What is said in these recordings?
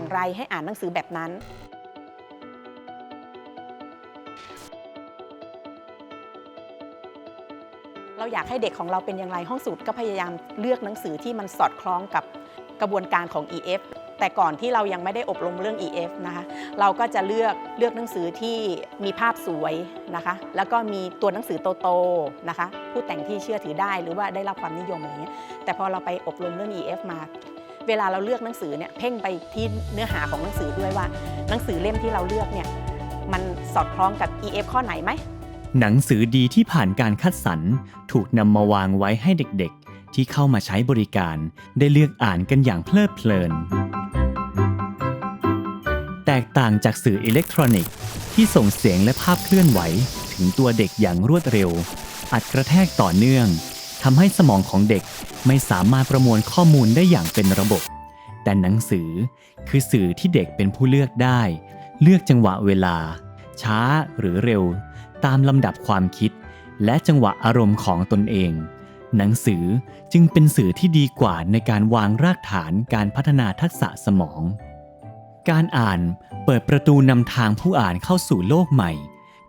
างไรให้อ่านหนังสือแบบนั้นเราอยากให้เด็กของเราเป็นอย่างไรห้องสูตรก็พยายามเลือกหนังสือที่มันสอดคล้องกับกระบวนการของ EF แต่ก่อนที่เรายังไม่ได้อบรมเรื่อง EF นะคะเราก็จะเลือกเลือกหนังสือที่มีภาพสวยนะคะ แล้วก็มีตัวหนังสือโตๆนะคะ ผู้แต่งที่เชื่อถือได้หรือว่าได้รับความนิยมอะไรเงี้ยแต่พอเราไปอบรมเรื่อง EF มา เวลาเราเลือกหนังสือเนี่ยเพ่งไปที่เนื้อหาของหนังสือด้วยว่า หนังสือเล่มที่เราเลือกเนี่ยมันสอดคล้องกับ EF ข้อไหนไหมหนังสือดีที่ผ่านการคัดสรรถูกนำมาวางไว้ให้เด็กๆ ที่เข้ามาใช้บริการ ได้เลือกอ่านกันอย่างเพลิดเพลิน แตกต่างจากสื่ออิเล็กทรอนิกส์ที่ส่งเสียงและภาพเคลื่อนไหว ถึงตัวเด็กอย่างรวดเร็ว อัดกระแทกต่อเนื่อง ทำให้สมองของเด็กไม่สามารถประมวลข้อมูลได้อย่างเป็นระบบ แต่หนังสือคือสื่อที่เด็กเป็นผู้เลือกได้ เลือกจังหวะเวลา ช้าหรือเร็ว ตามลำดับความคิด และจังหวะอารมณ์ของตนเอง หนังสือจึงเป็นสื่อที่ดีกว่าในการวางรากฐานการพัฒนาทักษะสมอง การอ่านเปิดประตูนำทางผู้อ่านเข้าสู่โลกใหม่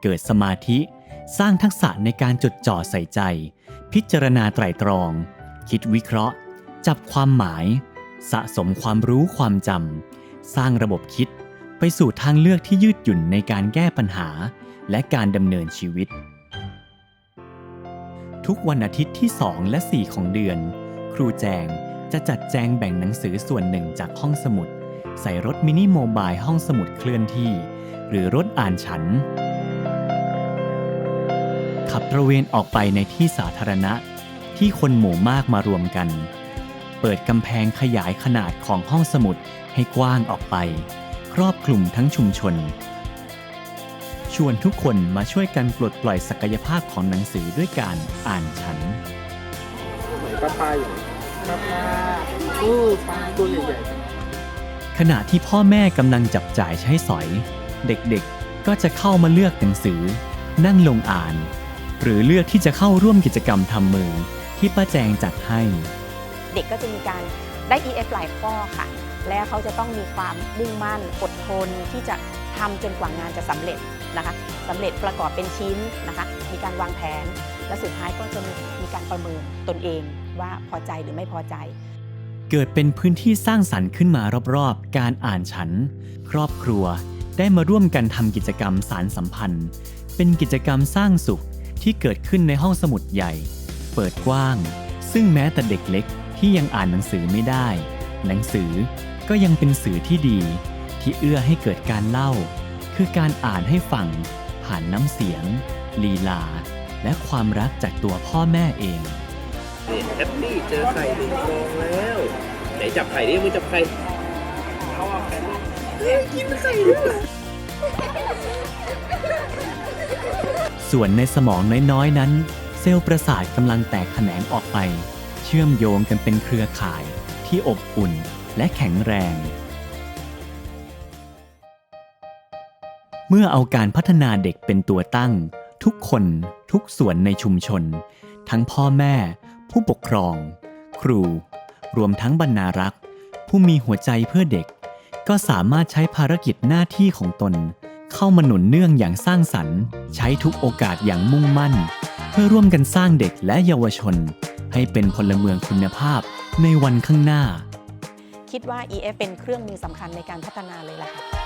เกิดสมาธิ สร้างทักษะในการจดจ่อใส่ใจ พิจารณาไตรตรอง คิดวิเคราะห์ จับความหมาย สะสมความรู้ความจำสร้างระบบคิดไปสู่ทางเลือกที่ยืดหยุ่นในการแก้ปัญหา และการดำเนินชีวิต ทุกวันอาทิตย์ที่ 2 และ 4 ของเดือน ครูแจงจะจัดแจงแบ่งหนังสือส่วนหนึ่งจากห้องสมุด ใส่รถมินิโมบายห้องสมุดเคลื่อนที่ หรือรถอ่านฉัน ขับตระเวนออกไปในที่สาธารณะ ที่คนหมู่มากมารวมกัน เปิดกำแพงขยายขนาดของห้องสมุดให้กว้างออกไป ครอบคลุมทั้งชุมชน ชวนทุกคนมาช่วยกันปลดปล่อยศักยภาพของหนังสือด้วยการอ่านฉันปลาปลาอยู่ปลาปลาอู้ปลาตัวใหญ่ขณะที่พ่อแม่กำลังจับจ่ายใช้สอย เด็กๆก็จะเข้ามาเลือกหนังสือ นั่งลงอ่าน หรือเลือกที่จะเข้าร่วมกิจกรรมทำมือที่ป้าแจงจัดให้ เด็กก็จะมีการได้ EF หลายข้อค่ะ แล้วเขาจะต้องมีความมุ่งมั่นอดทนที่จะทำจนกว่างานจะสำเร็จนะคะสำเร็จประกอบเป็นชิ้นนะคะ มีการวางแผน และสุดท้ายก็จะมีมีการประเมินตนเองว่าพอใจหรือไม่พอใจ เกิดเป็นพื้นที่สร้างสรรค์ขึ้นมารอบๆ การอ่านฉัน ครอบครัวได้มาร่วมกันทำกิจกรรมสารสัมพันธ์ เป็นกิจกรรมสร้างสุข ที่เกิดขึ้นในห้องสมุดใหญ่ เปิดกว้าง ซึ่งแม้แต่เด็กเล็กที่ยังอ่านหนังสือไม่ได้ หนังสือก็ยังเป็นสื่อที่ดี ที่เอื้อให้เกิดการเล่า คือการอ่านให้ฟัง ผ่านน้ำเสียง ลีลา และความรักจากตัวพ่อแม่เองๆนี่แฮปปี้เจอไข่หนึ่งฟองแล้ว ไหนจับไข่ดิมือจับไข่เขาเอาไข่เฮ้ยกินไข่ด้วย ส่วนในสมองน้อยๆนั้น เซลล์ประสาทกำลังแตกแขนงออกไป เชื่อมโยงกันเป็นเครือข่ายที่อบอุ่นและแข็งแรง เมื่อเอาการพัฒนาเด็กเป็นตัวตั้ง ทุกคนทุกส่วนในชุมชน ทั้งพ่อแม่ ผู้ปกครอง ครู รวมทั้งบรรณารักษ์ ผู้มีหัวใจเพื่อเด็ก ก็สามารถใช้ภารกิจหน้าที่ของตน เข้ามาหนุนเนื่องอย่างสร้างสรรค์ ใช้ทุกโอกาสอย่างมุ่งมั่น เพื่อร่วมกันสร้างเด็กและเยาวชน ให้เป็นพลเมืองคุณภาพในวันข้างหน้า คิดว่า EF เป็นเครื่องมือสำคัญในการพัฒนาเลยล่ะค่ะ